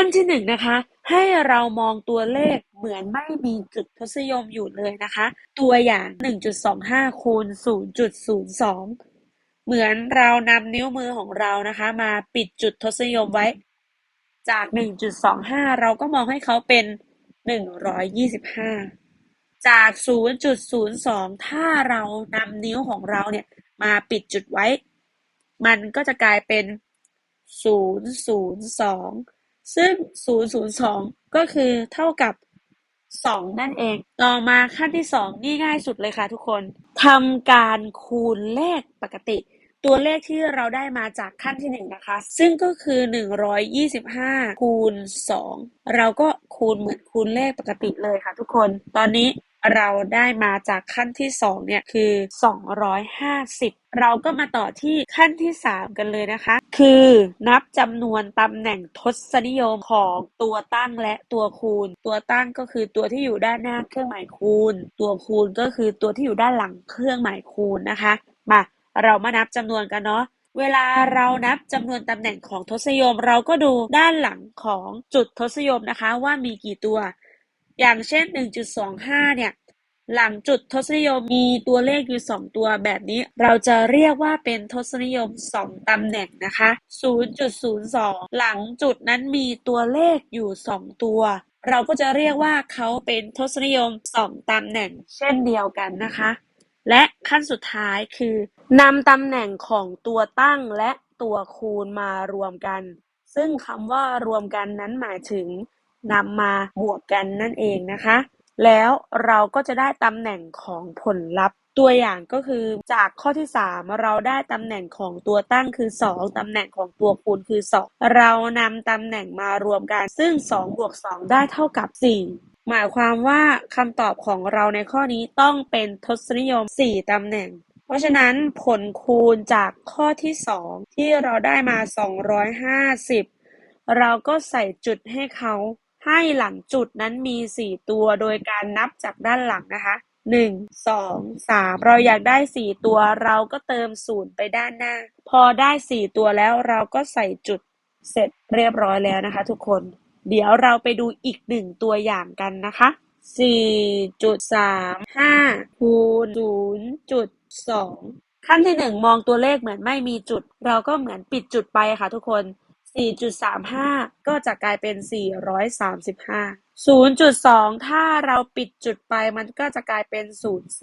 ขั้นที่หนึ่งนะคะ ให้เรามองตัวเลขเหมือนไม่มีจุดทศนิยมอยู่เลยนะคะ ตัวอย่าง 1.25คูณ0.02 เหมือนเรานำนิ้วมือของเรานะคะ มาปิดจุดทศนิยมไว้ จาก 1.25 เราก็มองให้เขาเป็น 125 จาก 0.02 ถ้าเรานำนิ้วของเราเนี่ยมาปิดจุดไว้ มันก็จะกลายเป็น 002 ซึ่ง 002 ก็คือเท่ากับ 2 นั่นเอง ต่อมาขั้นที่ 2 นี่ง่ายสุดเลยค่ะทุกคนทำการคูณเลขปกติ ตัวเลขที่เราได้มาจากขั้นที่ 1 นะคะ ซึ่งก็คือ 125 คูณ 2 เราก็คูณเหมือนคูณเลขปกติเลยค่ะทุกคน ตอนนี้ เราได้มาจากขั้นที่2เนี่ยคือ 250 เราก็มาต่อที่ขั้นที่ 3 กันเลยนะคะ คือนับจำนวนตำแหน่งทศนิยมของตัวตั้งและตัวคูณ ตัวตั้งก็คือตัวที่อยู่ด้านหน้าเครื่องหมายคูณ ตัวคูณก็คือตัวที่อยู่ด้านหลังเครื่องหมายคูณนะคะ มาเรามานับจำนวนกันเนาะเวลาเรานับจำนวนตำแหน่งของทศนิยม เราก็ดูด้านหลังของจุดทศนิยมนะคะ ว่ามีกี่ตัว อย่างเช่น 1.25 เนี่ย หลังจุดทศนิยมมีตัวเลขอยู่ 2 ตัวแบบนี้ เราจะเรียกว่าเป็นทศนิยม 2 ตำแหน่งนะคะ 0.02 หลังจุดนั้นมีตัวเลขอยู่ 2 ตัว เราก็จะเรียกว่าเขาเป็นทศนิยม 2 ตำแหน่ง เช่นเดียวกันนะคะ และขั้นสุดท้ายคือนำตำแหน่งของตัวตั้งและตัวคูณมารวมกัน ซึ่งคำว่ารวมกันนั้นหมายถึง นำมาบวกกันนั่นเองนะคะ แล้วเราก็จะได้ตำแหน่งของผลลัพธ์ตัวอย่างก็คือจากข้อที่ 3 เราได้ตำแหน่งของตัวตั้งคือ 2ตำแหน่งของตัวคูณคือ 2 เรานำตำแหน่งมารวมกัน ซึ่ง2บวก2ได้เท่ากับ 4 หมายความว่าคำตอบของเราในข้อนี้ต้องเป็นทศนิยม 4ตำแหน่ง เพราะฉะนั้นผลคูณจากข้อที่ 2 ที่เราได้มา 250 เราก็ใส่จุดให้เขา ให้หลังจุดนั้นมี4ตัวโดยการนับจากด้านหลังนะคะ1 2 3เราอยากได้4ตัวเราก็เติม0ไปด้านหน้า พอได้4ตัวแล้วเราก็ใส่จุดเสร็จเรียบร้อยแล้วนะคะ ทุกคน เดี๋ยวเราไปดูอีกหนึ่งตัวอย่างกันนะคะ4.35คูณ0.2ขั้นที่ 1 มองตัวเลขเหมือนไม่มีจุด เราก็เหมือนปิดจุดไปค่ะทุกคน 4.35ก็จะกลายเป็น435 0.2ถ้าเราปิดจุดไปมันก็จะกลายเป็น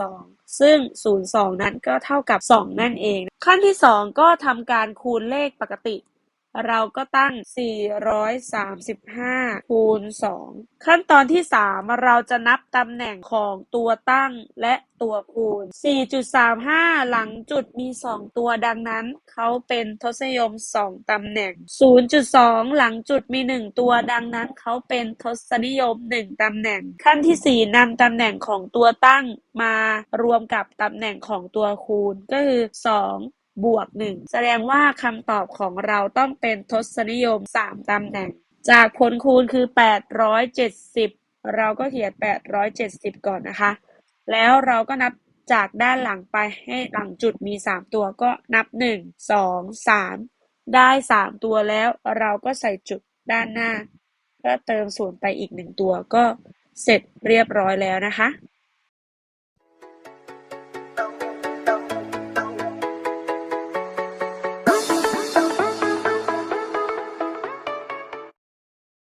02ซึ่ง02นั้นก็เท่ากับ2นั่นเอง ขั้นที่2ก็ทำการคูณเลขปกติ เราก็ตั้ง 435 คูณ 2 ขั้นตอนที่ 3 เราจะนับตำแหน่งของตัวตั้งและตัวคูณ 4.35 หลังจุดมี 2 ตัวดังนั้น เขาเป็นทศนิยม 2 ตำแหน่ง 0.2 หลังจุดมี 1 ตัวดังนั้น เขาเป็นทศนิยม 1 ตำแหน่ง ขั้นที่ 4นำตำแหน่งของตัวตั้งมารวมกับตำแหน่งของตัวคูณก็คือ 2 บวก1แสดงว่าคำตอบของเราต้องเป็นทศนิยม3ตำแหน่ง จากผลคูณคือ870เราก็เขียน870ก่อนนะคะ แล้วเราก็นับจากด้านหลังไปให้หลังจุดมี3ตัวก็นับ1 2 3ได้3ตัวแล้วเราก็ใส่จุดด้านหน้า ก็เติมศูนย์ไปอีก1ตัวก็เสร็จเรียบร้อยแล้วนะคะ